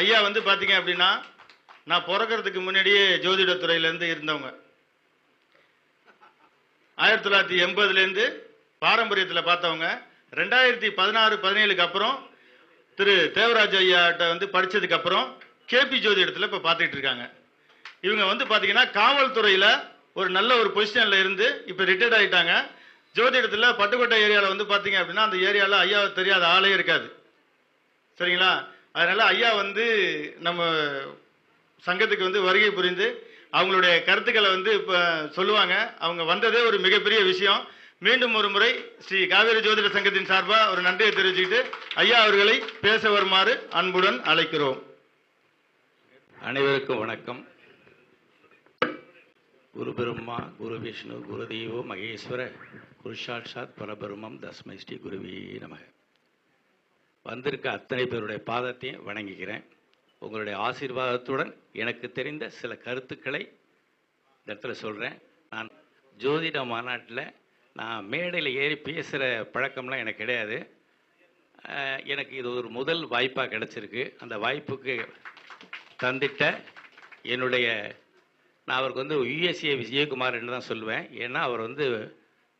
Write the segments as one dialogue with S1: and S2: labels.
S1: ஐயா
S2: வந்து பார்த்தீங்க அப்படின்னா நான் பிறக்கறதுக்கு முன்னாடியே ஜோதிடத்துறையிலேருந்து இருந்தவங்க. ஆயிரத்தி தொள்ளாயிரத்தி எண்பதுலேருந்து பாரம்பரியத்தில் பார்த்தவங்க. ரெண்டாயிரத்தி பதினாறு பதினேழுக்கு அப்புறம் திரு தேவராஜ் ஐயாட்ட வந்து படிச்சதுக்கு அப்புறம் கேபி ஜோதிடத்தில் இப்போ பார்த்துட்டு இருக்காங்க. இவங்க வந்து பார்த்தீங்கன்னா காவல்துறையில் ஒரு நல்ல ஒரு பொசிஷனில் இருந்து இப்போ ரிட்டையர்ட் ஆகிட்டாங்க ஜோதிடத்தில் பட்டுக்கோட்டை ஏரியாவில் வந்து பார்த்தீங்க அப்படின்னா அந்த ஏரியாவில் ஐயா தெரியாத ஆளே இருக்காது. சரிங்களா? அதனால ஐயா வந்து நம்ம சங்கத்துக்கு வந்து வருகை புரிந்து அவங்களுடைய கருத்துக்களை வந்து இப்போ சொல்லுவாங்க. அவங்க வந்ததே ஒரு மிகப்பெரிய விஷயம். மீண்டும் ஒரு முறை ஸ்ரீ காவேரி ஜோதிட சங்கத்தின் சார்பாக ஒரு நன்றியை தெரிவிச்சுக்கிட்டு ஐயா அவர்களை பேச வருமாறு அன்புடன் அழைக்கிறோம்.
S3: அனைவருக்கும் வணக்கம். குரு பிரம்மா குரு விஷ்ணு குரு தெய்வோ மகேஸ்வர குருஷாட்சாத் பரபிரம்மம் தஸ்மை ஸ்ரீ குருவி நமக. வந்திருக்க அத்தனை பேருடைய பாதத்தையும் வணங்குகிறேன். உங்களுடைய ஆசீர்வாதத்துடன் எனக்கு தெரிந்த சில கருத்துக்களை இந்த இடத்துல சொல்கிறேன் நான் ஜோதிட மாநாட்டில் நான் மேடையில் ஏறி பேசுகிற பழக்கம்லாம் எனக்கு கிடையாது. எனக்கு இது ஒரு முதல் வாய்ப்பாக கிடச்சிருக்கு. அந்த வாய்ப்புக்கு தந்திட்ட என்னுடைய நான் அவருக்கு வந்து யுஎஸ்ஏ விஜயகுமார்னு தான் சொல்லுவேன். ஏன்னா அவர் வந்து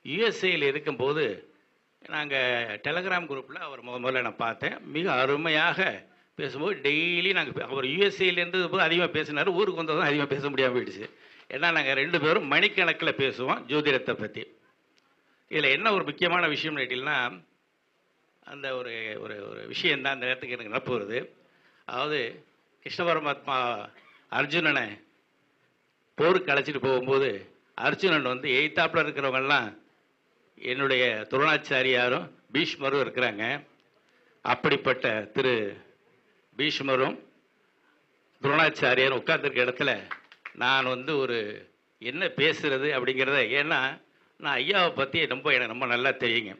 S3: யுஎஸ்ஏயில் இருக்கும்போது நாங்கள் டெலகிராம் குரூப்பில் அவர் முத முதல்ல நான் பார்த்தேன். மிக அருமையாக பேசும்போது டெய்லி நாங்கள் அவர் யுஎஸ்ஏலேருந்து போது அதிகமாக பேசினார் ஊருக்கு வந்ததும் அதிகமாக பேச முடியாமல் போயிடுச்சு. ஏன்னா நாங்கள் ரெண்டு பேரும் மணிக்கணக்கில் பேசுவோம் ஜோதிடத்தை பற்றி இதில் என்ன ஒரு முக்கியமான விஷயம்னு கேட்டிங்கன்னா அந்த ஒரு ஒரு ஒரு விஷயம் தான் அந்த நேரத்துக்கு எனக்கு நினப்பு வருது அதாவது கிருஷ்ண பரமாத்மா அர்ஜுனனை போருக்கு அழைச்சிட்டு போகும்போது அர்ஜுனன் வந்து எய்த்தாப்பில் இருக்கிறவங்கெல்லாம் என்னுடைய துரோணாச்சாரியாரும் பீஷ்மரும் இருக்கிறாங்க. அப்படிப்பட்ட திரு பீஷ்மரும் துரோணாச்சாரியாரும் உட்காந்துருக்க இடத்துல நான் வந்து ஒரு என்ன பேசுறது அப்படிங்கிறத ஏன்னா நான் ஐயாவை பற்றி ரொம்ப எனக்கு ரொம்ப நல்லா தெரியுங்க.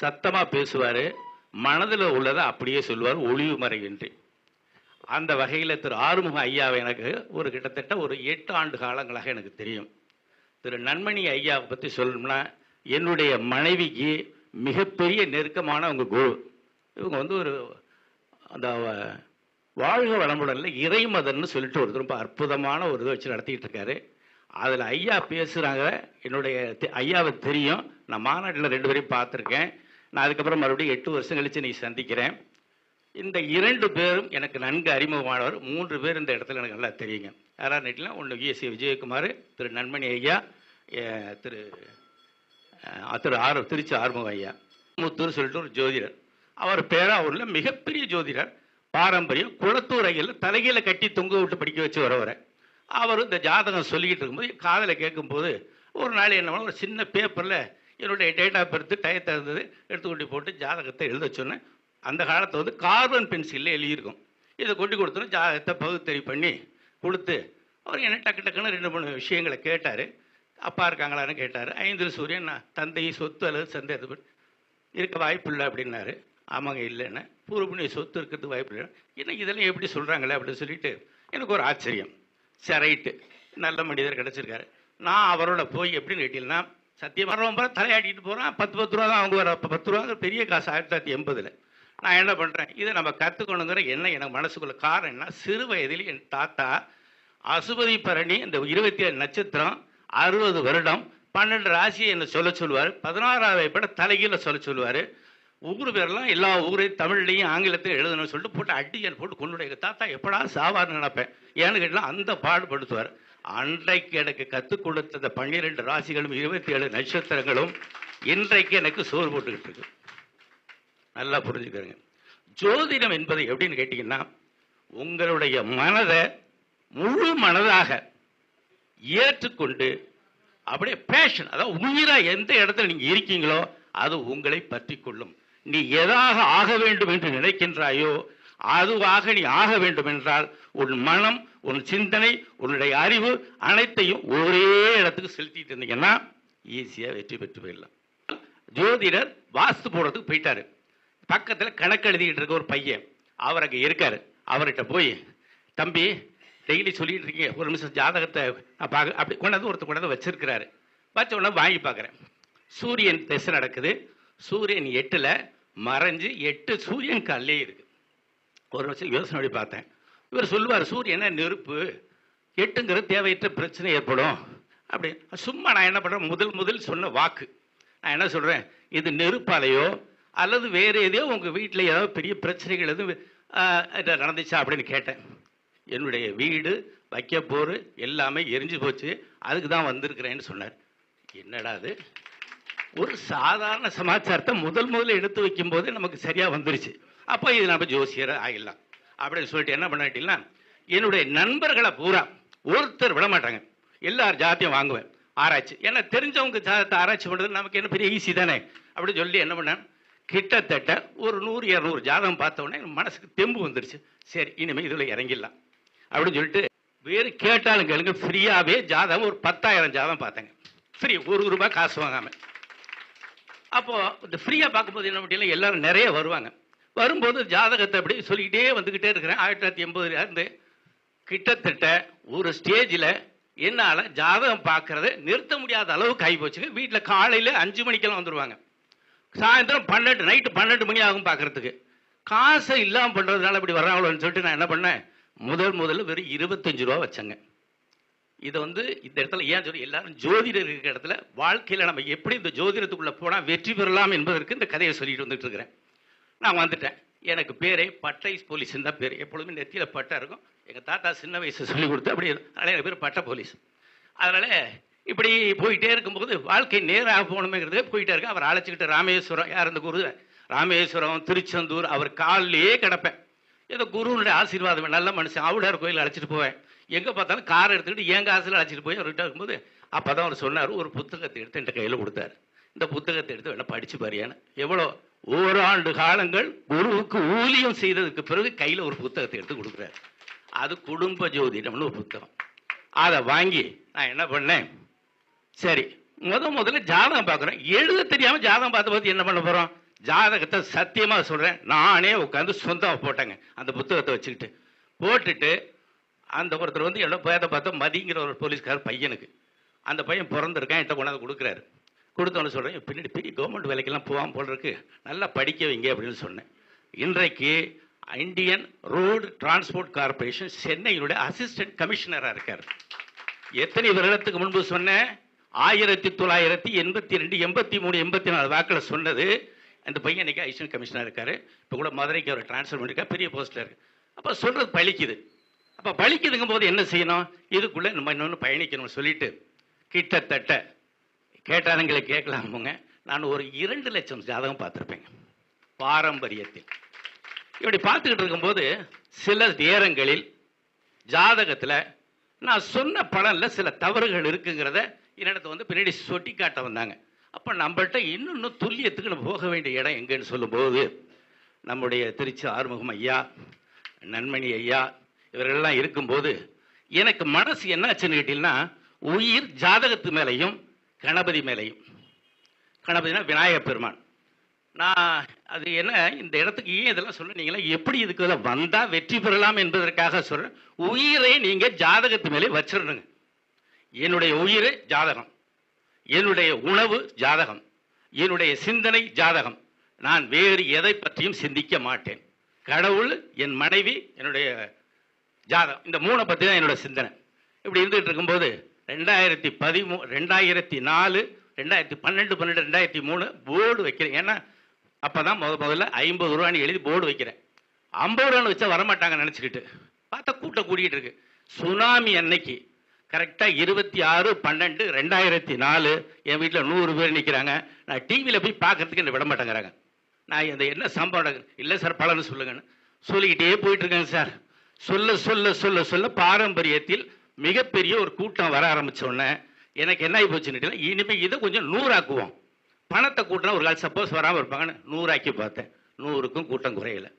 S3: சத்தமாக பேசுவார் மனதில் உள்ளதை அப்படியே சொல்லுவார் ஒளிவு மறைவின்றி. அந்த வகையில் திரு ஆறுமுக ஐயாவை எனக்கு ஒரு கிட்டத்தட்ட ஒரு எட்டு ஆண்டு காலங்களாக எனக்கு தெரியும். திரு நன்மணி ஐயாவை பற்றி சொல்லணும்னா என்னுடைய மனைவிக்கு மிகப்பெரிய நெருக்கமான உங்கள் குரு. இவங்க வந்து ஒரு அந்த வாழ்க வளமுடன்ல இறைமதன்னு சொல்லிட்டு ஒருத்தர் ரொம்ப அற்புதமான ஒரு இதை வச்சு நடத்திக்கிட்டு இருக்காரு அதில் ஐயா பேசுகிறாங்க என்னுடைய ஐயாவை தெரியும். நான் மாநாட்டில் ரெண்டு பேரையும் பார்த்துருக்கேன். நான் அதுக்கப்புறம் மறுபடியும் எட்டு வருஷம் கழித்து நீ சந்திக்கிறேன். இந்த இரண்டு பேரும் எனக்கு நன்கு அறிமுகமானவர். மூன்று பேர் இந்த இடத்துல எனக்கு நல்லா தெரியுங்க. யாரார் நெட்டில் ஒன்று விஎஸ்சி விஜயகுமார் திரு நன்மணி ஐயா திரு திரு ஆர் திருச்சி ஆறுமுக ஐயா. முத்துன்னு சொல்லிட்டு ஒரு ஜோதிடர். அவர் பேராவூரில் மிகப்பெரிய ஜோதிடர். பாரம்பரியம் குளத்தூரையில் தலைகீழ கட்டி தொங்க விட்டு படிக்க வச்சு வரவரை. அவர் இந்த ஜாதகம் சொல்லிக்கிட்டு இருக்கும்போது காதில் கேட்கும்போது ஒரு நாள் என்ன ஒரு சின்ன பேப்பரில் என்னுடைய டேட் ஆஃப் பர்த் டயத்தை இருந்தது எடுத்து கொண்டு போட்டு ஜாதகத்தை எழுத சொன்னேன். அந்த காலத்தில் வந்து கார்பன் பென்சிலில் எழுதியிருக்கும். இதை கொண்டு கொடுத்தோன்னு ஜாதகத்தை பகுத்தறி பண்ணி கொடுத்து அவர் என்ன டக்கு டக்குன்னு ரெண்டு மூணு விஷயங்களை கேட்டார். அப்பா இருக்காங்களான்னு கேட்டார். ஐந்தில் சூரியன் நான் தந்தை சொத்து அல்லது சந்தேகத்தை இருக்க வாய்ப்பு இல்லை அப்படின்னாரு. ஆமாங்க இல்லைன்னு. பூர்வபுண்ணிய சொத்து இருக்கிறதுக்கு வாய்ப்பு இல்லை. என்ன இதெல்லாம் எப்படி சொல்கிறாங்களே அப்படின்னு சொல்லிட்டு எனக்கு ஒரு ஆச்சரியம். சரி நல்ல மனிதர் கிடச்சிருக்காரு. நான் அவரோட போய் எப்படின்னு கேட்டீங்கன்னா சத்தியம் ரொம்ப தலையாட்டிட்டு போகிறேன் பத்து பத்து ரூபா தான் அவங்க வர பத்து ரூபா பெரிய காசு ஆயிரத்தி தொள்ளாயிரத்தி எண்பதில். நான் என்ன பண்ணுறேன் இதை நம்ம கற்றுக்கணுங்கிற என்ன எனக்கு மனசுக்குள்ள காரணம் என்ன சிறு வயதில் என் தாத்தா அசுபதி பரணி இந்த இருபத்தி ஏழு நட்சத்திரம் அறுபது வருடம் பன்னெண்டு ராசியை என்ன சொல்ல சொல்லுவார். பதினாறாவது பட தலைகீழ சொல்ல சொல்லுவார். ஊர் பேரெல்லாம் எல்லா ஊரையும் தமிழ்லையும் ஆங்கிலத்தையும் எழுதணும்னு சொல்லிட்டு போட்டு அடியன் போட்டு கொண்டு எங்கள் தாத்தா எப்படா சாவார்னு நினைப்பேன். ஏன்னு கேட்டால் அந்த பாடுபடுத்துவார். அன்றைக்கு எனக்கு கற்றுக் கொடுத்த பன்னிரெண்டு ராசிகளும் இருபத்தி ஏழு நட்சத்திரங்களும் இன்றைக்கு எனக்கு சோறு போட்டுக்கிட்டு இருக்கு. நல்லா புரிஞ்சுக்கிறேங்க ஜோதிடம் என்பது எப்படின்னு கேட்டிங்கன்னா உங்களுடைய மனதை முழு மனதாக ஏற்றுக்கொண்டு அப்படியே பேஷன் அதாவது உயிராக எந்த இடத்துல நீங்கள் இருக்கீங்களோ அது உங்களை பற்றி கொள்ளும். நீ எதாக ஆக வேண்டும் என்று நினைக்கின்றாயோ அதுவாக நீ ஆக வேண்டும் என்றால் உன் மனம் உன் சிந்தனை உன்னுடைய அறிவு அனைத்தையும் ஒரே இடத்துக்கு செலுத்திட்டு இருந்தீங்கன்னா ஈஸியாக வெற்றி பெற்று போயிடலாம். ஜோதிடர் வாஸ்து போடுறதுக்கு போயிட்டாரு. பக்கத்தில் கணக்கு எழுதிக்கிட்டு இருக்க ஒரு பையன் அவர் அங்கே இருக்கார். அவர்கிட்ட போய் தம்பி டெய்லி சொல்லிட்டு இருக்கீங்க. ஒரு நிமிஷம் ஜாதகத்தை நான் பார்க்க அப்படி கொண்டாந்து ஒருத்தர் கொண்டாந்து வச்சிருக்கிறாரு. வச்ச உடனே வாங்கி பார்க்குறேன். சூரியன் திசை நடக்குது. சூரியன் எட்டில் மறைஞ்சு எட்டு சூரியன் கல்லே இருக்கு. ஒரு வருஷம் யோசனை பார்த்தேன். இவர் சொல்லுவார் சூரியனை நெருப்பு? எட்டுங்கிறது தேவையற்ற பிரச்சனை ஏற்படும். அப்படி சும்மா நான் என்ன பண்ணுறேன் முதல் முதல் சொன்ன வாக்கு. நான் என்ன சொல்கிறேன் இது நெருப்பாலையோ அல்லது வேறு எதையோ உங்கள் வீட்டில் ஏதாவது பெரிய பிரச்சனைகள் எதுவும் நடந்துச்சா அப்படின்னு கேட்டேன். என்னுடைய வீடு வைக்க போர் எல்லாமே எரிஞ்சு போச்சு. அதுக்கு தான் வந்திருக்கிறேன்னு சொன்னார். என்னடா அது? ஒரு சாதாரண சமாச்சாரத்தை முதல் முதல்ல எடுத்து வைக்கும்போது நமக்கு சரியாக வந்துருச்சு. அப்போ இது நம்ம ஜோசியர் ஆகிடலாம் அப்படின்னு சொல்லிட்டு என்ன பண்ணிட்டீங்கன்னா என்னுடைய நண்பர்களை பூரா ஒருத்தர் விட மாட்டாங்க. எல்லார் ஜாத்தியும் வாங்குவேன். ஆராய்ச்சி. ஏன்னா தெரிஞ்சவங்க ஜாதத்தை ஆராய்ச்சி பண்ணுறது நமக்கு என்ன பெரிய ஈஸி தானே? அப்படின்னு சொல்லி என்ன பண்ணேன் கிட்டத்தட்ட ஒரு நூறு இரநூறு ஜாதகம் பார்த்த உடனே மனசுக்கு தெம்பு வந்துருச்சு. சரி இனிமேல் இதில் இறங்கிடலாம். அப்படின்னு சொல்லிட்டு வேறு கேட்டாலும் கேளுங்க ஃப்ரீயாகவே ஜாதகம் ஒரு பத்தாயிரம் ஜாதகம் பார்த்தேங்க. ஃப்ரீ ஒரு ரூபாய் காசு வாங்காமல் அப்போது இந்த ஃப்ரீயாக பார்க்கும்போது என்ன பண்ணியல எல்லோரும் நிறைய வருவாங்க. வரும்போது ஜாதகத்தை அப்படி சொல்லிக்கிட்டே வந்துக்கிட்டே இருக்கிறேன். ஆயிரத்தி தொள்ளாயிரத்தி எண்பதுலேருந்து கிட்டத்தட்ட ஒரு ஸ்டேஜில் என்னால் ஜாதகம் பார்க்குறத நிறுத்த முடியாத அளவுக்கு ஆகி போச்சுங்க. வீட்டில் காலையில் அஞ்சு மணிக்கெல்லாம் வந்துடுவாங்க சாயந்தரம் பன்னெண்டு நைட்டு பன்னெண்டு மணி ஆகும் பார்க்கறதுக்கு. காசை இல்லாமல் பண்ணுறதுனால இப்படி வர்றாங்களோன்னு சொல்லிட்டு நான் என்ன பண்ணேன்? முதல் முதல்ல வெறும் இருபத்தஞ்சு ரூபா வச்சேங்க. இதை வந்து இந்த இடத்துல ஏன் சொல்லி எல்லாரும் ஜோதிடர் இருக்கிற இடத்துல வாழ்க்கையில் நம்ம எப்படி இந்த ஜோதிடத்துக்குள்ளே போனால் வெற்றி பெறலாம் என்பதற்கு இந்த கதையை சொல்லிட்டு வந்துட்டு இருக்கிறேன். நான் வந்துட்டேன். எனக்கு பேரே பட்டை போலீஸ்னு தான் பேர். எப்பொழுதுமே நெத்தியில் பட்டை இருக்கும். எங்கள் தாத்தா சின்ன வயசு சொல்லி கொடுத்து அப்படி அதனால் எனக்கு பேர் பட்டை போலீஸ். அதனால் இப்படி போயிட்டே இருக்கும்போது வாழ்க்கை நேராக போகணுமேங்கிறதே போயிட்டே இருக்கேன். அவர் அழைச்சிக்கிட்டு ராமேஸ்வரம் யார் இந்த குரு ராமேஸ்வரம் திருச்செந்தூர் அவர் காலிலேயே கிடப்பேன். ஏதோ குருனுடைய ஆசீர்வாதம் நல்ல மனுஷன் ஆவுடார் கோயில் அழைச்சிட்டு போவேன். எங்கே பார்த்தாலும் கார் எடுத்துக்கிட்டு என் காசில் அழைச்சிட்டு போய் அவர்கிட்ட இருக்கும்போது அப்போ தான் அவர் சொன்னார் ஒரு புத்தகத்தை எடுத்து என்கிட்ட கையில் கொடுத்தாரு. இந்த புத்தகத்தை எடுத்து வேணா படித்து பாரியான எவ்வளோ ஓராண்டு காலங்கள் குருவுக்கு ஊழியம் செய்ததுக்கு பிறகு கையில் ஒரு புத்தகத்தை எடுத்து கொடுக்குறாரு. அது குடும்ப ஜோதிடம்னு ஒரு புத்தகம். அதை வாங்கி நான் என்ன பண்ணேன்? சரி முத முதல்ல ஜாதகம் பார்க்குறேன் எழுத தெரியாமல் ஜாதகம் பார்த்து பார்த்து என்ன பண்ண போகிறோம் ஜாதகத்தை சத்தியமாக சொல்கிறேன் நானே உட்காந்து சொந்தமாக போட்டேங்க. அந்த புத்தகத்தை வச்சுக்கிட்டு. போட்டுட்டு அந்த ஒருத்தர் வந்து எல்லாம் பேத பார்த்தா மதிங்கிற ஒரு போலீஸ்கார் பையனுக்கு. அந்த பையன் பிறந்திருக்கான் என்கிட்ட கொண்டாந்து கொடுக்குறாரு. கொடுத்தோன்னு சொல்கிறேன் பின்னாடி பெரிய கவர்மெண்ட் வேலைக்கெல்லாம் போவான் போல் இருக்கு. நல்லா படிக்க வைங்க அப்படின்னு சொன்னேன். இன்றைக்கு இந்தியன் ரோடு டிரான்ஸ்போர்ட் கார்பரேஷன் சென்னையினுடைய அசிஸ்டன்ட் கமிஷனராக இருக்கார். எத்தனை வருடத்துக்கு முன்பு சொன்னேன்? ஆயிரத்தி தொள்ளாயிரத்தி எண்பத்தி ரெண்டு எண்பத்தி மூணு எண்பத்தி நாலு வாக்கில் சொன்னது அந்த பையன் இன்றைக்கி ஐசன் கமிஷனர் இருக்கார். இப்போ கூட மதுரைக்கு அவர் டிரான்ஸ்ஃபர் பண்ணிருக்கா பெரிய போஸ்ட்டில் இருக்குது அப்போ சொல்கிறது பழிக்குது. அப்போ பழிக்குதுங்கும் போது என்ன செய்யணும்? இதுக்குள்ளே நம்ம இன்னொன்று பயணிக்கணும்னு சொல்லிட்டு கிட்டத்தட்ட கேட்டானுங்களை கேட்கலாமுங்க நான் ஒரு இரண்டு லட்சம் ஜாதகம் பார்த்துருப்பேங்க பாரம்பரியத்தில். இப்படி பார்த்துக்கிட்டு இருக்கும்போது சில நேரங்களில் ஜாதகத்தில் நான் சொன்ன பலனில் சில தவறுகள் இருக்குங்கிறத என்னிடத்தை வந்து பின்னாடி சொட்டி காட்ட வந்தாங்க. அப்போ நம்மள்கிட்ட இன்னும் துல்லியத்துக்கு நம்ம போக வேண்டிய இடம் எங்கன்னு சொல்லும்போது நம்முடைய திருச்சி ஆறுமுகம் ஐயா நன்மணி ஐயா இவர்கள்லாம் இருக்கும்போது எனக்கு மனசு என்னாச்சுன்னு கேட்டீங்கன்னா உயிர் ஜாதகத்து மேலையும் கணபதி மேலையும். கணபதினா விநாயகப் பெருமான். நான் அது என்ன இந்த இடத்துக்கு ஏன் இதெல்லாம் சொன்னீங்களா எப்படி இதுக்கு வந்தால் வெற்றி பெறலாம் என்பதற்காக சொல்கிறேன் உயிரை நீங்கள் ஜாதகத்து மேலே வச்சிடணுங்க. என்னுடைய உயிர் ஜாதகம். என்னுடைய உணவு ஜாதகம் என்னுடைய சிந்தனை ஜாதகம். நான் வேறு எதை பற்றியும் சிந்திக்க மாட்டேன். கடவுள் என் மனைவி என்னுடைய ஜாதகம். இந்த மூணை பற்றி தான் என்னோட சிந்தனை. இப்படி இருந்துகிட்டு இருக்கும்போது ரெண்டாயிரத்தி பதிமூ ரெண்டாயிரத்தி நாலு ரெண்டாயிரத்தி பன்னெண்டு பன்னெண்டு ரெண்டாயிரத்தி மூணு போர்டு வைக்கிறேன். ஏன்னா அப்போ தான் முத முதல்ல ஐம்பது ரூபான்னு எழுதி போர்டு வைக்கிறேன். ஐம்பது ரூபான்னு வச்சா வரமாட்டாங்க நினச்சிக்கிட்டு பார்த்தா கூட்டம் கூட்டிகிட்டு இருக்கு. சுனாமி அன்னைக்கு கரெக்டாக இருபத்தி ஆறு பன்னெண்டு ரெண்டாயிரத்தி நாலு. என் வீட்டில் நூறு பேர் நிற்கிறாங்க நான் டிவியில் போய் பார்க்கறதுக்கு என்ன விட மாட்டேங்கிறாங்க. நான் இந்த என்ன சம்பவம் இல்லை சார் பலன்னு சொல்லுங்கன்னு. சொல்லிக்கிட்டே போயிட்டுருக்கேங்க சார். சொல்ல சொல்ல சொல்ல சொல்ல பாரம்பரியத்தில் மிகப்பெரிய ஒரு கூட்டம் வர ஆரம்பிச்ச உடனே எனக்கு என்ன ஆகி போச்சுன்னு இனிமேல் இதை கொஞ்சம் நூறாக்குவோம். பணத்தை கூட்டினா ஒரு கால் சப்போஸ் வராமல் இருப்பாங்கன்னு நூறாக்கி பார்த்தேன். நூறுக்கும் கூட்டம் குறையலை.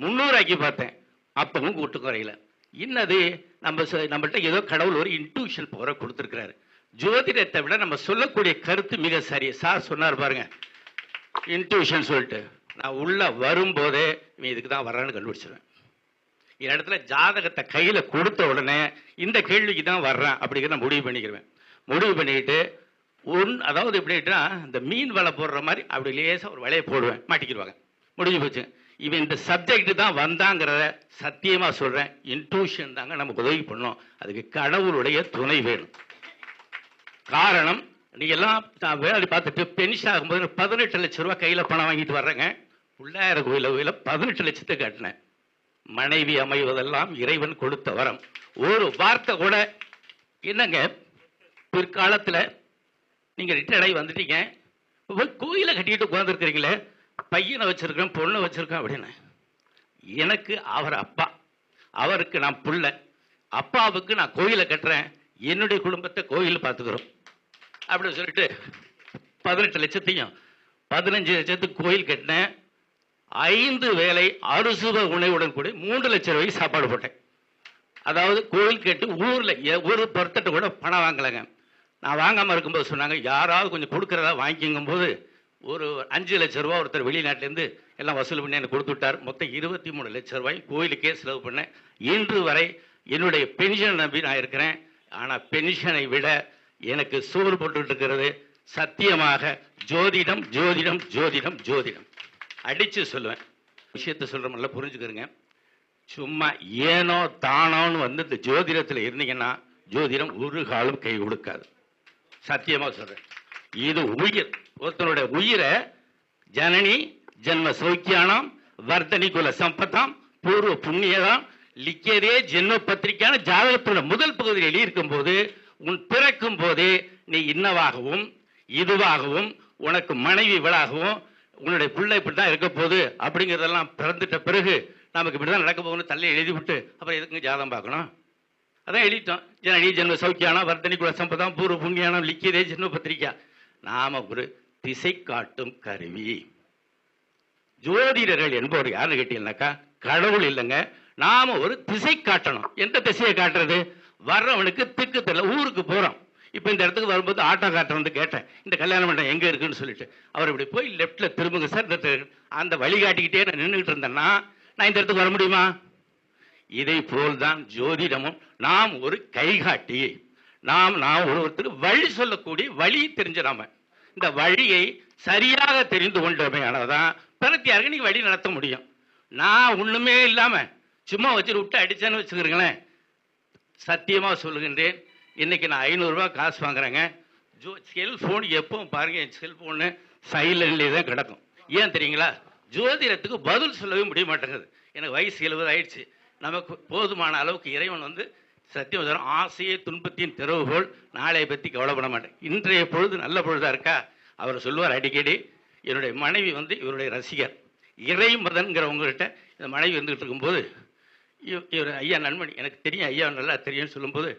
S3: முந்நூறாக்கி பார்த்தேன். அப்பவும் கூட்டம் குறையலை. இன்னது நம்ம சொ- நம்மள்ட்ட ஏதோ கடவுள் ஒரு இன்ட்யூஷன் பவரை கொடுத்துருக்கிறாரு. ஜோதிடத்தை விட நம்ம சொல்லக்கூடிய கருத்து மிக சரி. சார் சொன்னார் பாருங்க. இன்ட்யூஷன் சொல்லிட்டு. நான் உள்ள வரும்போதே இவன் இதுக்கு தான் வர்றான்னு கண்டுபிடிச்சிருவேன். இந்த இடத்துல ஜாதகத்தை கையில் கொடுத்த உடனே இந்த கேள்விக்கு தான் வர்றேன் அப்படிங்கிறத நான் முடிவு பண்ணிக்கிறேன் முடிவு பண்ணிக்கிட்டு ஒன் அதாவது எப்படின்னா இந்த மீன் வலை போடுற மாதிரி அப்படி லேசாக ஒரு வலையை போடுவேன். மாட்டிக்கிடுவாங்க. முடிஞ்சு போச்சு. இவன் இந்த சப்ஜெக்ட் தான் வந்தாங்கிறத சத்தியமாக சொல்கிறேன் இன்ட்யூஷன் தாங்க நமக்கு உதவி பண்ணோம். அதுக்கு கடவுளுடைய துணை வேணும். காரணம் நீங்கள்லாம் நான் வேலை பார்த்துட்டு பென்ஷன் ஆகும்போது பதினெட்டு லட்ச ரூபா கையில் பணம் வாங்கிட்டு வர்றேங்க. பிள்ளையார கோயில கோயில பதினெட்டு லட்சத்தை கட்டினேன். மனைவி அமைவதெல்லாம் இறைவன் கொடுத்த வரம். ஒரு வார்த்தை கூட என்னங்க பிற்காலத்தில் நீங்கள் ரிட்டையர்டாகி வந்துட்டீங்க. போய் கோயிலை கட்டிக்கிட்டு உட்காந்துருக்கிறீங்களே பையனை வச்சிருக்கேன் பொண்ணை வச்சிருக்கேன் அப்படின்னு. எனக்கு அவர் அப்பா. அவருக்கு நான் புள்ள. அப்பாவுக்கு நான் கோயிலை கட்டுறேன். என்னுடைய குடும்பத்தை கோயில் பார்த்துக்கிறோம். அப்படின்னு சொல்லிட்டு பதினெட்டு லட்சத்தையும் பதினஞ்சு லட்சத்துக்கு கோயில் கட்டினேன். ஐந்து வேளை அறுசுவ உணவுடன் கூட மூன்று லட்சம் ரூபாய்க்கு சாப்பாடு போட்டேன். அதாவது கோயில் கேட்டு ஊரில் எ- ஒரு பொருத்தட்ட கூட பணம் வாங்கலைங்க. நான் வாங்காமல் இருக்கும்போது சொன்னாங்க யாராவது கொஞ்சம் கொடுக்குறதா வாங்கிக்கும் போது ஒரு அஞ்சு லட்ச ரூபா ஒருத்தர் வெளிநாட்டிலேருந்து எல்லாம் வசூல் பண்ணி எனக்கு கொடுத்து விட்டார். மொத்தம் இருபத்தி மூணு லட்ச ரூபாய் கோயிலுக்கே செலவு பண்ணேன். இன்று வரை என்னுடைய பென்ஷன் நம்பி நான் இருக்கிறேன். ஆனால் பென்ஷனை விட எனக்கு சோறு போட்டுக்கிட்டு இருக்கிறது. சத்தியமாக ஜோதிடம் ஜோதிடம் ஜோதிடம் ஜோதிடம். அடித்து சொல்லுவேன். விஷயத்தை சொல்றோம்ல புரிஞ்சுக்கிறேங்க சும்மா ஏனோ தானோன்னு வந்து இந்த ஜோதிடத்தில் இருந்தீங்கன்னா ஜோதிடம் ஒரு காலம் கை கொடுக்காது. சத்தியமாக சொல்கிறேன் இது உயிர். ஒருத்தனுடைய உயிரை ஜனனி ஜென்ம சௌக்கியானம் வர்த்தனி குல சம்பத்தாம் பூர்வ புண்ணியதாம் லிக்கியதே ஜென்ம பத்திரிக்கான ஜாதகத்தோட முதல் பகுதியில் எழுதியிருக்கும் போது உன் பிறக்கும் போதே நீ இன்னவாகவும் இதுவாகவும் உனக்கு மனைவி இவளாகவும் உன்னுடைய பிள்ளை இப்படி தான் இருக்க போகுது அப்படிங்கிறதெல்லாம் பிறந்துட்ட பிறகு நமக்கு இப்படி தான் நடக்க போகணும் தள்ளி எழுதி விட்டு அப்புறம் எதுக்குங்க ஜாதகம் பார்க்கணும்? அதான் எழுதிட்டோம். ஜனனி ஜென்ம சௌக்கியானம் வர்த்தனி குல சம்பதம் பூர்வ புண்ணியானம் லிக்கியதே ஜென்ம பத்திரிக்கா நாம ஒரு திசை காட்டும் கருவி. ஜோதிடர்கள் என்பவர் யாருன்னு கேட்டீங்கன்னாக்கா கடவுள் இல்லைங்க. நாம ஒரு திசை காட்டணும். எந்த திசையை காட்டுறது? வர்றவனுக்கு திக்கு தெரியல ஊருக்கு போறோம். இப்போ இந்த இடத்துக்கு வரும்போது ஆட்டோ காட்டுறேன் வந்து கேட்டேன். இந்த கல்யாண மண்டபம் எங்கே இருக்குன்னு சொல்லிட்டு. அவர் இப்படி போய் லெஃப்ட்டில் திரும்புங்க சார் இந்த அந்த வழி காட்டிக்கிட்டே நான் நின்றுக்கிட்டு இருந்தேன்னா நான் இந்த இடத்துக்கு வர முடியுமா? இதை போல்தான் ஜோதிடமும் நாம் ஒரு கைகாட்டி நாம் நாம் ஒருத்தர் வழி சொல்லக்கூடிய வழி தெரிஞ்ச நாம. இந்த வழியை சரியாக தெரிந்து கொண்டோமே ஆனதான் பிறத்தியாருக்கு நீங்கள் வழி நடத்த முடியும். நான் ஒன்றுமே இல்லாமல் சும்மா வச்சுட்டு விட்டு அடித்தேன்னு வச்சுக்கிறீங்களேன் சத்தியமாக சொல்லுகின்றேன். இன்றைக்கி நான் ஐநூறுரூவா காசு வாங்குறேங்க. ஜோ செல்ஃபோன் எப்பவும் பாருங்கள் என் செல்போனு சைலண்ட்லேயே தான் கிடக்கும். ஏன் தெரியுங்களா? ஜோதிடத்துக்கு பதில் சொல்லவே முடிய மாட்டேங்குது. எனக்கு வயசு எழுபது ஆயிடுச்சு. நமக்கு போதுமான அளவுக்கு இறைவன் வந்து சத்தியம் ஆசையை துன்பத்தின் திறவுகோள் நாளைய பற்றி கவலைப்பட மாட்டேன். இன்றைய பொழுது நல்ல பொழுதாக இருக்கா? அவர் சொல்லுவார் அடிக்கடி என்னுடைய மனைவி வந்து இவருடைய ரசிகர். இறை மதன்கிறவங்ககிட்ட இந்த மனைவி இருந்துகிட்டு இருக்கும்போது இவர் ஐயா நண்பன் எனக்கு தெரியும் ஐயா நல்லா தெரியும்னு சொல்லும்போது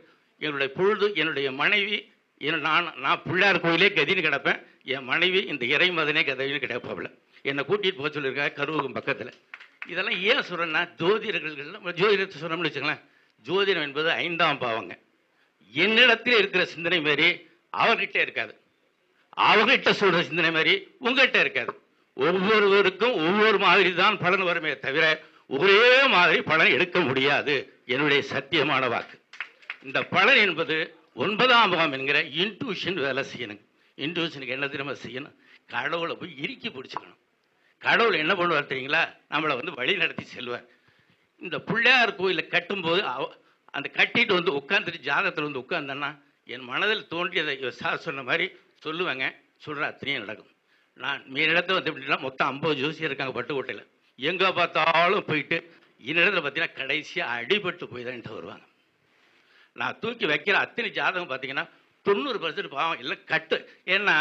S3: என்னுடைய பொழுது என்னுடைய மனைவி என் நான் நான் பிள்ளையார் கோயிலே கதின்னு கிடப்பேன் என் மனைவி இந்த இறை மதனே கதைன்னு கிடப்பாப்புல. என்னை கூட்டிகிட்டு போக சொல்லியிருக்காங்க கருவகம் பக்கத்தில். இதெல்லாம் ஏன் சொல்கிறேன்னா ஜோதிடர்கள் ஜோதிடத்தை சொன்னோம்னு வச்சுக்கலாம் ஜோதிடம் என்பது ஐந்தாம் பாவங்க. என்னிடத்தில் இருக்கிற சிந்தனை மாதிரி அவர்கிட்ட இருக்காது. அவங்ககிட்ட சொல்ற சிந்தனை மாதிரி உங்ககிட்ட இருக்காது. ஒவ்வொருவருக்கும் ஒவ்வொரு மாதிரி தான் பலன் வருமே தவிர ஒரே மாதிரி பலன் எடுக்க முடியாது. என்னுடைய சத்தியமான வாக்கு. இந்த பலன் என்பது ஒன்பதாம் முகம் என்கிற இன்ட்யூஷன் வேலை செய்யணும். இன்ட்யூஷனுக்கு என்ன திரும்ப செய்யணும்? கடவுளை போய் இறுக்கி பிடிச்சிக்கணும். கடவுள் என்ன பண்ணுவார் தெரியுங்களா? நம்மளை வந்து வழி நடத்தி செல்வார். இந்த பிள்ளையார் கோயிலை கட்டும்போது அவ- அந்த கட்டிட்டு வந்து உட்காந்துட்டு ஜாதகத்தில் வந்து உட்காந்தேன்னா என் மனதில் தோன்றியதை சார் சொன்ன மாதிரி சொல்லுவேங்க. சொல்கிற அத்தனையும் நடக்கும். நான் மீனிடத்தில் வந்து எப்படின்னா மொத்தம் ஐம்பது ஜோசியர் இருக்காங்க பட்டுக்கோட்டையில் எங்கே பார்த்தாலும் போயிட்டு இன்னிடத்தில் பார்த்தீங்கன்னா கடைசியாக அடிபட்டு போய் தான் என்கிட்ட வருவாங்க. நான் தூக்கி வைக்கிற அத்தனை ஜாதகம் பார்த்தீங்கன்னா தொண்ணூறு பர்சன்ட் பாவம். இல்லை கட்டு. ஏன்னா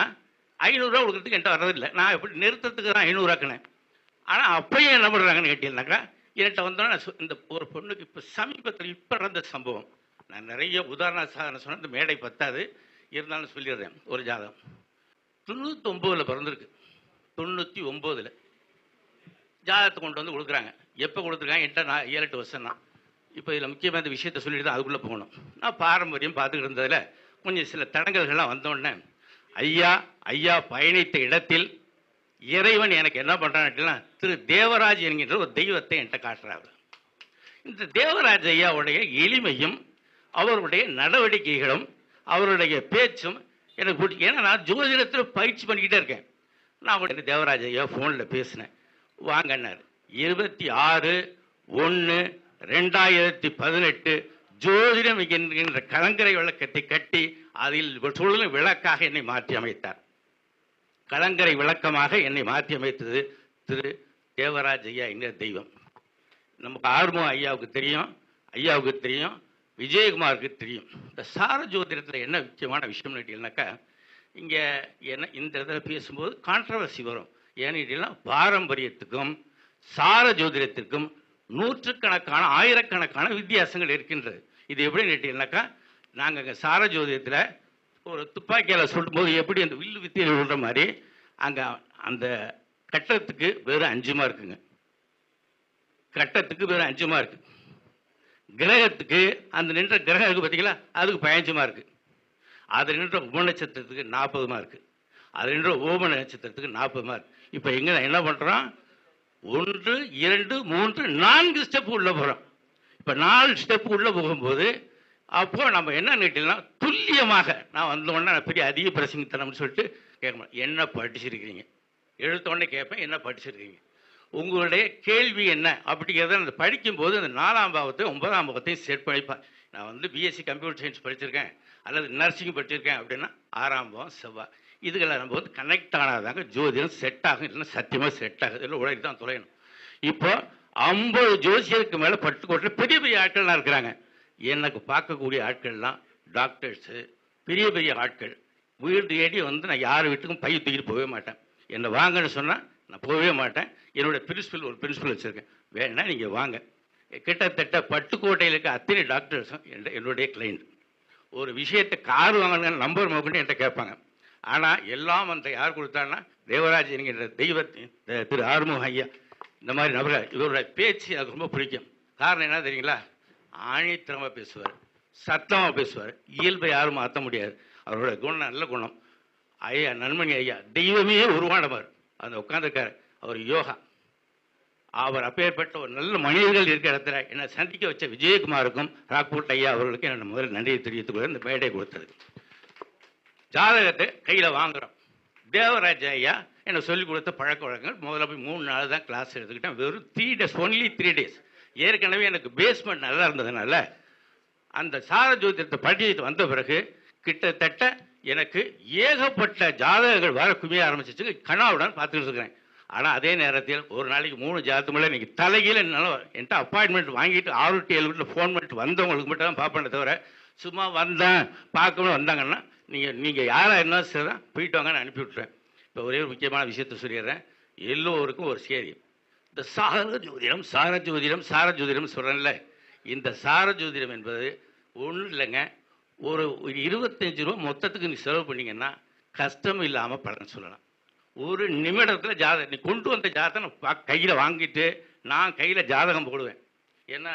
S3: ஐநூறுரூவா கொடுக்குறதுக்கு என்கிட்ட வர்றதில்லை. நான் எப்படி நிறுத்தத்துக்கு தான் ஐநூறுவாக்குனேன் ஆனால் அப்பயும் என்ன பண்ணுறாங்கன்னு கேட்டீங்கன்னாக்கா என்கிட்ட வந்தோன்னா சொ- இந்த ஒரு பொண்ணுக்கு இப்போ சமீபத்தில் இப்போ நடந்த சம்பவம். நான் நிறைய உதாரண சாதனை சொன்ன இந்த மேடை பத்தாது. இருந்தாலும் சொல்லிடுறேன். ஒரு ஜாதகம். தொண்ணூற்றி ஒம்போதில் பிறந்திருக்கு. தொண்ணூற்றி ஒம்போதில் ஜாதகத்தை கொண்டு வந்து கொடுக்குறாங்க. எப்போ கொடுத்துருக்காங்க? என்கிட்ட நான் ஏழு எட்டு வருஷம் தான் இப்போ இதில் முக்கியமாக இந்த விஷயத்த சொல்லிட்டு தான் அதுக்குள்ளே போகணும். நான் பாரம்பரியம் பார்த்துக்கிட்டு இருந்ததில் கொஞ்சம் சில தடங்கல்கள்லாம் வந்தோடனே ஐயா ஐயா பயணித்த இடத்தில் இறைவன் எனக்கு என்ன பண்ணுறான் திரு தேவராஜ் என்கின்ற ஒரு தெய்வத்தை என்கிட்ட காட்டுறாரு. இந்த தேவராஜ் ஐயாவுடைய எளிமையும் அவருடைய நடவடிக்கைகளும் அவருடைய பேச்சும் எனக்கு பிடிக்கும் ஏன்னா நான் ஜோதிடத்தில் பயிற்சி பண்ணிக்கிட்டே இருக்கேன். நான் உடனே தேவராஜ் ஐயா ஃபோனில் பேசினேன். வாங்கன்னார். இருபத்தி ஆறு ஒன்று ரெண்டாயிரத்தி பதினெட்டு ஜோதிடம் என்கின்ற கலங்கரை விளக்கத்தை கட்டி அதில் சொல்லும் விளக்காக என்னை மாற்றி அமைத்தார். கலங்கரை விளக்கமாக என்னை மாற்றி அமைத்தது திரு தேவராஜ் ஐயா என்கிற தெய்வம். நமக்கு ஆர்வம் ஐயாவுக்கு தெரியும் ஐயாவுக்கு தெரியும் விஜயகுமாருக்கு தெரியும். இந்த சார ஜோதிடத்தில் என்ன முக்கியமான விஷயம்னு கேட்டீங்கன்னாக்கா இங்கே என்ன இந்த இடத்துல பேசும்போது கான்ட்ரவர்சி வரும். ஏன்னு கேட்டீங்கன்னா பாரம்பரியத்துக்கும் சார ஜோதிடத்திற்கும் நூற்றுக்கணக்கான ஆயிரக்கணக்கான வித்தியாசங்கள் இருக்கின்றது. இது எப்படின்னு கேட்டீங்கன்னாக்கா நாங்கள் இங்கே சார ஜோதிடத்தில் ஒரு துப்பாக்கியால் சொல்லும்போது எப்படி அந்த வில்லு வித்தியில் சொல்கிற மாதிரி அங்கே அந்த கட்டத்துக்கு வெறும் அஞ்சு மார்க்குங்க. கட்டத்துக்கு வெறும் அஞ்சு மார்க்கு. கிரகத்துக்கு அந்த நின்ற கிரகம் இருக்குது பார்த்தீங்களா அதுக்கு பதினஞ்சு மார்க்கு. அது நின்ற உப நட்சத்திரத்துக்கு நாற்பது மார்க்கு. அது நின்ற ஓம நட்சத்திரத்துக்கு நாற்பது மார்க் இப்போ எங்கே என்ன பண்ணுறோம் ஒன்று இரண்டு மூன்று நான்கு ஸ்டெப் உள்ளே போகிறோம் இப்போ நாலு ஸ்டெப் உள்ளே போகும்போது அப்போ நம்ம என்ன கேட்டீங்கன்னா துல்லியமாக. நான் வந்தோடனே நான் பெரிய அதிக பிரசங்கித்தனம்னு சொல்லிட்டு கேட்க மாட்டேன் என்ன படிச்சிருக்கிறீங்க? எழுத்தோடனே கேட்பேன். என்ன படிச்சிருக்கீங்க உங்களுடைய கேள்வி என்ன? அப்படிங்கிறத அந்த படிக்கும்போது அந்த நாலாம் பாவத்தையும் ஒன்பதாம் பாவத்தையும் செட் பண்ணிப்பேன் நான் வந்து பிஎஸ்சி கம்ப்யூட்டர் சயின்ஸ் படிச்சிருக்கேன். அல்லது நர்சிங் படிச்சிருக்கேன் அப்படின்னா ஆறாம் பாவம் செவ்வாய். இதுகளை நம்ம வந்து கனெக்ட் ஆனாதாங்க ஜோதிடம் செட் ஆகும். இல்லைன்னா சத்தியமாக செட் ஆகுது. இல்லை உலகி தான் தொலையணும். இப்போ ஐம்பது ஜோசியருக்கு மேலே பட்டுக்கோட்டில் பெரிய பெரிய ஆட்கள்லாம் இருக்கிறாங்க. எனக்கு பார்க்கக்கூடிய ஆட்கள்லாம் டாக்டர்ஸு பெரிய பெரிய ஆட்கள். உயிர் தேடி வந்து நான் யார் வீட்டுக்கும் பைய தூக்கிட்டு போகவே மாட்டேன். என்னை வாங்கன்னு சொன்னால் நான் போகவே மாட்டேன். என்னுடைய பிரின்சிபல் ஒரு பிரின்சிபல் வச்சுருக்கேன். வேணா நீங்கள் வாங்க. கிட்டத்தட்ட பட்டுக்கோட்டையில் இருக்க அத்தனை டாக்டர்ஸும் என் என்னுடைய கிளைண்ட் ஒரு விஷயத்தை கார் வாங்கணுங்க நம்பர் மோக்கணும் என்கிட்ட கேட்பாங்க. ஆனால் எல்லாம் அந்த யார் கொடுத்தான்னா தேவராஜ் என்கின்ற தெய்வத்தின் திரு ஆறுமுக ஐயா. இந்த மாதிரி நபர்கள். இவருடைய பேச்சு எனக்கு ரொம்ப பிடிக்கும். காரணம் என்ன தெரியுங்களா? ஆணித்தரமாக பேசுவார் சத்தமாக பேசுவார். இயல்பை யாரும் மாற்ற முடியாது. அவரோட குணம் நல்ல குணம். ஐயா நண்பணி ஐயா தெய்வமே உருவானவர். அந்த உட்காந்துருக்காரு அவர் யோகா. அவர் அப்பேற்பட்ட ஒரு நல்ல மனிதர்கள் இருக்கிற இடத்துல என்னை சந்திக்க வச்ச விஜயகுமாருக்கும் ராக்பூட் ஐயா அவர்களுக்கு என்னோட முதல் நன்றியை தெரிவித்துக் கொள்ள இந்த மேடை கொடுத்தது. ஜாதகத்தை கையில் வாங்குறோம். தேவராஜ ஐயா என்னை சொல்லிக் கொடுத்த பழக்க வழக்கங்கள். முதல்ல போய் மூணு நாள் தான் கிளாஸ் எடுத்துக்கிட்டேன். வெறும் three days only three days ஏற்கனவே எனக்கு பேஸ்மெண்ட் நல்லா இருந்ததுனால அந்த சார ஜோதிடத்தை படிச்சுட்டு வந்த பிறகு கிட்டத்தட்ட எனக்கு ஏகப்பட்ட ஜாதகங்கள் வர குமிய ஆரம்பிச்சிச்சு கனாவுடன் பார்த்துக்கிட்டு இருக்கிறேன். ஆனால் அதே நேரத்தில் ஒரு நாளைக்கு மூணு ஜாதகம் மேலே இன்னைக்கு தலைகீழ என்னால் என்கிட்ட அப்பாயின்மெண்ட் வாங்கிட்டு ஆறு டு ஏழு வீட்டில் ஃபோன் பண்ணிட்டு வந்தவங்களுக்கு மட்டும் தான் பார்ப்பேனே தவிர சும்மா வந்தேன் பார்க்கணும் வந்தாங்கன்னா நீங்கள் நீங்கள் யாராக இருந்தாலும் சரி தான் போயிட்டு வாங்கன்னு அனுப்பி விட்ருவேன் இப்போ ஒரே ஒரு முக்கியமான விஷயத்த சொல்லிடுறேன். எல்லோருக்கும் ஒரு சேரி இந்த சார ஜோதிடம் சார ஜோதிடம் சார ஜோதிடம் சொல்கிறேன்ல இந்த சார ஜோதிடம் என்பது ஒன்றும் இல்லைங்க. ஒரு ஒரு இருபத்தஞ்சு ரூபா மொத்தத்துக்கு நீ செலவு பண்ணிங்கன்னா கஷ்டம் இல்லாமல் பலன் சொல்லலாம். ஒரு நிமிடத்தில் ஜாதகம் நீ கொண்டு வந்த ஜாதகம் நான் கையில் வாங்கிட்டு நான் கையில் ஜாதகம் போடுவேன். ஏன்னா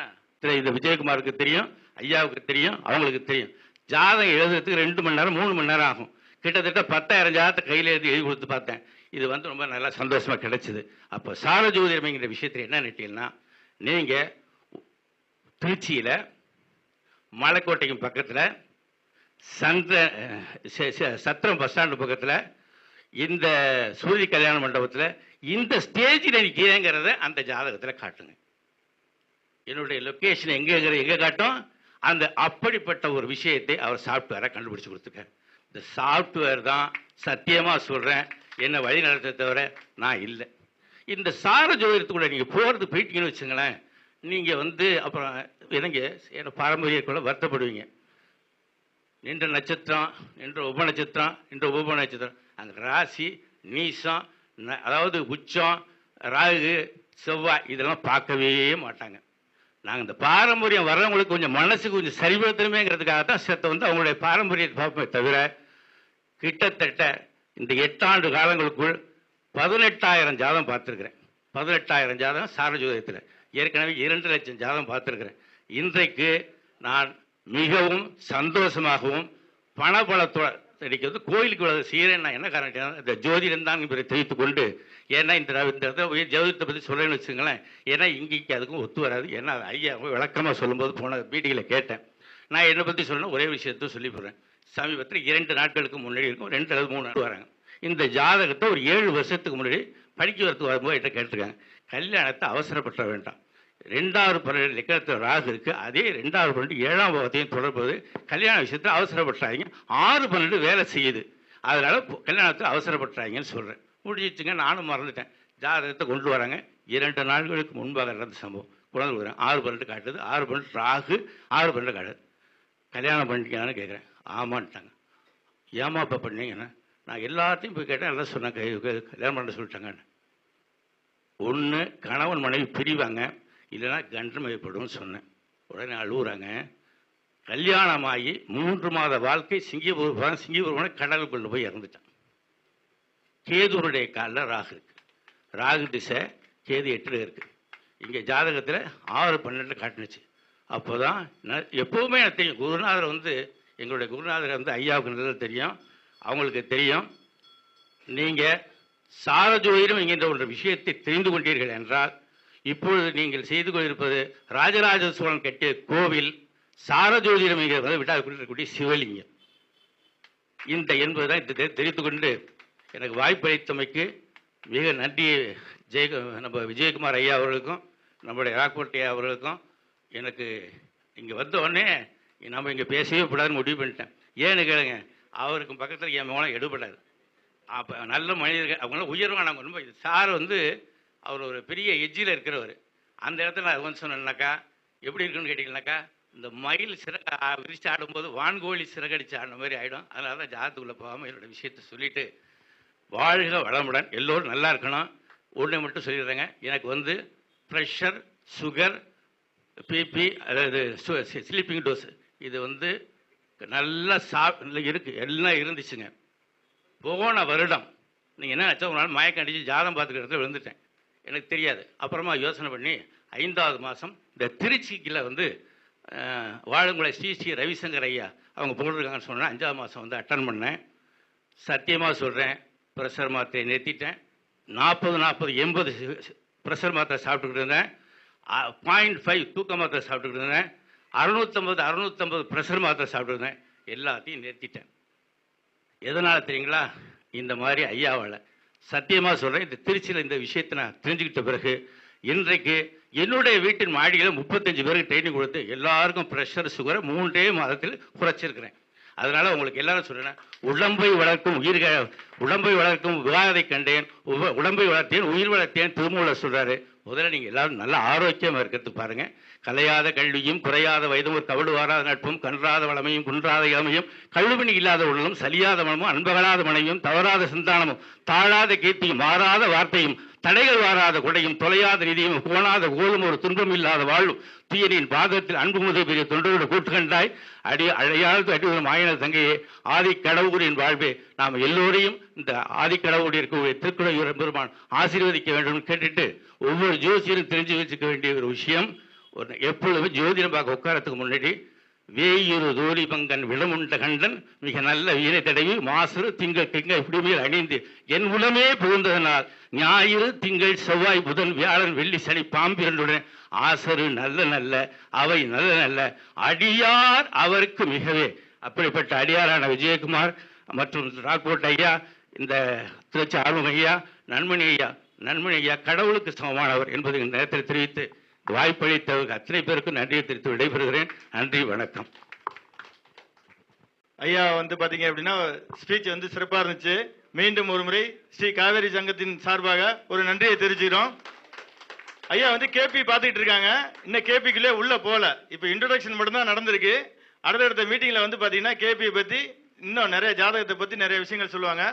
S3: இந்த விஜயகுமாருக்கு தெரியும் ஐயாவுக்கு தெரியும் அவங்களுக்கு தெரியும். ஜாதகம் எழுதுறதுக்கு ரெண்டு மணி நேரம் மூணு மணி நேரம் ஆகும். கிட்டத்தட்ட பத்தாயிரம் ஜாதகத்தை கையில் எழுதி எழுதி கொடுத்து பார்த்தேன். இது வந்து ரொம்ப நல்லா சந்தோஷமாக கிடைச்சிது. அப்போ சார ஜோதிடமைங்கிற விஷயத்தில் என்ன நிட்டீங்கன்னா நீங்கள் திருச்சியில் மலைக்கோட்டைக்கு பக்கத்தில் சந்த ச- ச- சத்திரம் பஸ் ஸ்டாண்டு பக்கத்தில் இந்த சூரிய கல்யாண மண்டபத்தில் இந்த ஸ்டேஜில் நிற்கிறேங்கிறத அந்த ஜாதகத்தில் காட்டுங்க. என்னுடைய லொக்கேஷன் எங்கேங்கிற எங்கே காட்டும்? அந்த அப்படிப்பட்ட ஒரு விஷயத்தை அவர் சாஃப்ட்வேரை கண்டுபிடிச்சி கொடுத்துருக்கார். இந்த சாஃப்ட்வேர் தான் சத்தியமாக சொல்கிறேன் என்னை வழி நடத்த தவிர நான் இல்லை. இந்த சார ஜோதிடத்துக்குள்ள நீங்கள் போகிறது போயிட்டீங்கன்னு வச்சுங்களேன் நீங்கள் வந்து அப்புறம் என்னங்க என்ன பாரம்பரியக்குள்ள வருத்தப்படுவீங்க. நின்ற நட்சத்திரம் நின்ற உப நட்சத்திரம் நின்ற உப நட்சத்திரம். அந்த ராசி நீசம் ந- அதாவது உச்சம் ராகு செவ்வாய் இதெல்லாம் பார்க்கவே மாட்டாங்க. நாங்கள் இந்த பாரம்பரியம் வர்றவங்களுக்கு கொஞ்சம் மனசுக்கு கொஞ்சம் சரிபடுத்தணுமேங்கிறதுக்காக தான் சேர்த்த வந்து அவங்களுடைய பாரம்பரியத்தை பார்ப்போமே தவிர கிட்டத்தட்ட இந்த எட்டாண்டு காலங்களுக்குள் பதினெட்டாயிரம் ஜாதகம் பார்த்துருக்குறேன். பதினெட்டாயிரம் ஜாதகம் சாரஜோதயத்தில் ஏற்கனவே இரண்டு லட்சம் ஜாதகம் பார்த்துருக்குறேன். இன்றைக்கு நான் மிகவும் சந்தோஷமாகவும் பணபலத்தோட இருக்கிறது கோயிலுக்கு இவ்வளவு சீரன்னா நான் என்ன காரணம் இந்த ஜோதிடம் தான் இவரை தெரிவித்துக் கொண்டு ஏன்னா இந்த இந்த ஜோதிடத்தை பற்றி சொல்கிறேன்னு வச்சுங்களேன் ஏன்னா இங்கேக்கு அதுக்கும் ஒத்து வராது. ஏன்னா அது ஐயா விளக்கமாக சொல்லும்போது போன மீட்டிங்கில் கேட்டேன். நான் என்னை பற்றி சொல்லணும் ஒரே விஷயத்த சொல்லி போகிறேன் சமீபத்தில் இரண்டு நாட்களுக்கு முன்னாடி இருக்கும் ரெண்டு அல்லது மூணு நாள் வராங்க. இந்த ஜாதகத்தை ஒரு ஏழு வருஷத்துக்கு முன்னாடி படிக்க வரத்துக்கு வரும்போது என்கிட்ட கேட்டிருக்காங்க. கல்யாணத்தை அவசரப்பட்ட வேண்டாம். ரெண்டாவது பன்னெண்டு லக்கணத்தில் ராகு இருக்குது அதே ரெண்டாவது பன்னெண்டு ஏழாம் பாவத்தையும் தொடர்பது. கல்யாண விஷயத்தில் அவசரப்பட்டாங்க ஆறு பன்னெண்டு வேலை செய்யுது. அதனால் கல்யாணத்தில் அவசரப்பட்டாங்கன்னு சொல்கிறேன் முடிஞ்சிச்சுங்க. நானும் மறந்துட்டேன். ஜாதகத்தை கொண்டு வராங்க. இரண்டு நாட்களுக்கு முன்பாக நடந்த சம்பவம். குழந்தை ஆறு பன்னெண்டு காட்டுது. ஆறு பன்னெண்டு ராகு ஆறு பன்னெண்டு காட்டுது கல்யாணம் பண்ணிக்கலான்னு கேட்குறேன் ஆமான்ட்டாங்க. ஏமாப்பா பண்ணீங்கன்னா நான் எல்லாத்தையும் போய் கேட்டேன் எல்லாம் சொன்னாங்க? கல்யாணம் பண்ண சொல்லிட்டாங்கன்னு ஒன்று கணவன் மனைவி பிரிவாங்க. இல்லைன்னா கண்டம் ஏற்படும் சொன்னேன். உடனே அழுகுறாங்க கல்யாணமாகி மூன்று மாத வாழ்க்கை சிங்கப்பூர் போன சிங்கப்பூர் போன கொண்டு போய் இறந்துட்டான். கேதுருடைய காலில் ராகு இருக்கு. ராகு திசை கேது எட்டில் இருக்கு. இங்கே ஜாதகத்தில் ஆறு பன்னெண்டில் காட்டுனுச்சு. அப்போ தான் எப்போவுமே எனக்கு தெரியும் குருநாதர் வந்து எங்களுடைய குருநாதர் வந்து ஐயாவுக்கு நல்லா தெரியும். அவங்களுக்கு தெரியும். நீங்கள் சாரஜோதிடம் என்கின்ற ஒரு விஷயத்தை தெரிந்து கொண்டீர்கள் என்றால் இப்பொழுது நீங்கள் செய்து கொண்டிருப்பது ராஜராஜ சோழன் கட்டிய கோவில் சாரஜோதிடம் என்கிற விட்டால் இருக்கக்கூடிய சிவலிங்கம். இந்த என்பதுதான் இந்த தெரிந்து கொண்டு எனக்கு வாய்ப்பளித்தமைக்கு மிக நன்றி. ஜெய நம்ம விஜயகுமார் ஐயா அவர்களுக்கும் நம்முடைய ராக்கோட்டையா அவர்களுக்கும் எனக்கு இங்கே வந்த உடனே நம்ம இங்கே பேசவே கூடாதுன்னு முடிவு பண்ணிட்டேன். ஏன்னு கேளுங்க அவருக்கு பக்கத்தில் என் மகனும் எடுபடாது அப்போ நல்ல மனிதர்கள் அவங்களாம் உயர்வானவங்க ரொம்ப சார் வந்து அவர் ஒரு பெரிய எஜ்ஜியில் இருக்கிறவர். அந்த இடத்துல நான் வந்து சொன்னேன்னாக்கா எப்படி இருக்குன்னு கேட்டிங்கனாக்கா இந்த மயில் சிறக விரிச்சு ஆடும்போது வான்கோழி சிறகடிச்சு ஆடின மாதிரி ஆகிடும் அதனால தான் ஜாதத்துக்குள்ளே போகாமல் என்னோடய விஷயத்தை சொல்லிட்டு வாழ்க வளமுடன். எல்லோரும் நல்லா இருக்கணும். ஒன்றை மட்டும் சொல்லிடுறேங்க. எனக்கு வந்து ப்ரெஷர் சுகர் பிபி அதாவது ஸ்லீப்பிங் டோஸ் இது வந்து நல்லா சா இருக்கு. எல்லாம் இருந்துச்சுங்க. போன வருடம் நீங்கள் என்ன நினச்சா ஒரு நாள் மயக்கம் அடித்து ஜாதம் பார்த்துக்கிற இடத்துல விழுந்துட்டேன். எனக்கு தெரியாது. அப்புறமா யோசனை பண்ணி ஐந்தாவது மாதம் இந்த திருச்சிக்கில் வந்து அஹ், வாழுங்குளை ஸ்ரீ ஸ்ரீ ரவிசங்கர் ஐயா அவங்க போட்டிருக்காங்கன்னு சொன்னேன். அஞ்சாவது மாதம் வந்து அட்டன் பண்ணேன். சத்தியமாக சொல்கிறேன் ப்ரெஷர் மாத்திரையை நிறுத்திட்டேன். நாற்பது நாற்பது எண்பது ப்ரெஷர் மாத்திரை சாப்பிட்டுக்கிட்டு இருந்தேன். பாயிண்ட் ஃபைவ் தூக்க மாத்திரை சாப்பிட்டுக்கிட்டு இருந்தேன். அறுநூத்தம்பது அறுநூத்தம்பது ப்ரெஷர் மாத்திரை சாப்பிடுவேன் எல்லாத்தையும் நிறுத்திட்டேன். எதனால் தெரியுங்களா? இந்த மாதிரி ஐயாவால். சத்தியமாக சொல்கிறேன் இந்த திருச்சியில் இந்த விஷயத்தை நான் தெரிஞ்சுக்கிட்ட பிறகு இன்றைக்கு என்னுடைய வீட்டின் மாடியில் முப்பத்தஞ்சு பேருக்கு ட்ரைனிங் கொடுத்து எல்லாருக்கும் ப்ரெஷர் சுகரை மூன்றே மாதத்தில் குறைச்சிருக்கிறேன். அதனால் உங்களுக்கு எல்லாரும் சொல்கிறேன் உடம்பை வளர்க்கும் உயிர்கள் உடம்பை வளர்க்கும் விவாதத்தை கண்டேன் உடம்பை வளர்த்தேன் உயிர் வளர்த்தேன் திருமூலர் சொல்கிறாரு முதல்ல நீங்கள் எல்லாரும் நல்ல ஆரோக்கியமாக இருக்கிறதுக்கு பாருங்க. கலையாத கல்வியும் குறையாத வயதும் ஒரு கவடு வாராத நட்பும் கன்றாத வளமையும் குன்றாத இளமையும் கழுவினி இல்லாத உடலும் சலியாத மனமும் அன்பகலாத மனையும் தவறாத சிந்தானமும் தாழாத கீர்த்தியும் மாறாத வார்த்தையும் தடைகள் வாராத கொடையும் தொலையாத நிதியும் கோணாத கோலும் ஒரு துன்பம் இல்லாத வாழும் தீயனின் பாதத்தில் அன்பு முதல் பெரிய தொண்டரோடு கூட்டு கண்டாய் அடி அழையாழ்த்து அடி ஒரு மாயன தங்கையே ஆதி வாழ்வே. நாம் எல்லோரையும் இந்த ஆதி கடவுளுடைய இருக்கக்கூடிய பெருமான் ஆசீர்வதிக்க வேண்டும் கேட்டுட்டு ஒவ்வொரு ஜோசியரும் தெரிஞ்சு வச்சுக்க வேண்டிய ஒரு விஷயம். ஒரு எப்பொழுதும் ஜோதிடம் பார்க்க உட்காரத்துக்கு முன்னாடி வேயிரு தோழி பங்கன் விளமுண்ட கண்டன் மிக நல்ல வீரை தடவி மாசுரு திங்கள் திங்கள் இப்படிமையில் அணிந்து என் உலமே புகுந்ததனால் ஞாயிறு திங்கள் செவ்வாய் புதன் வியாழன் வெள்ளி சனி பாம்பிரண்டுடன் ஆசரு நல்ல நல்ல அவை நல்ல நல்ல அடியார் அவருக்கு மிகவே. அப்படிப்பட்ட அடியாரான விஜயகுமார் மற்றும் ராக்கோட் ஐயா இந்த திருச்சி ஆர்வம் ஐயா நன்மணி ஐயா நன்மணி ஐயா கடவுளுக்கு சமமானவர் என்பதை இந்த நேரத்தில் தெரிவித்து வாய்ப்பளித்த அத்தனை பேருக்கும் நன்றியை தெரிவித்து விடைபெறுகிறேன். நன்றி வணக்கம்.
S2: ஐயா வந்து பாத்தீங்க அப்படின்னா ஸ்பீச் வந்து சிறப்பா இருந்துச்சு. மீண்டும் ஒரு முறை ஸ்ரீ காவேரி சங்கத்தின் சார்பாக ஒரு நன்றியை தெரிவிச்சுக்கிறோம். ஐயா வந்து கேபி பார்த்துக்கிட்டு இருக்காங்க. இன்னும் கேபிக்குள்ளே உள்ள போகல. இப்போ இன்ட்ரடக்ஷன் மட்டும்தான் நடந்திருக்கு. அடுத்தடுத்த மீட்டிங்ல வந்து பாத்தீங்கன்னா கேபியை பத்தி இன்னும் நிறைய ஜாதகத்தை பத்தி நிறைய விஷயங்கள் சொல்லுவாங்க.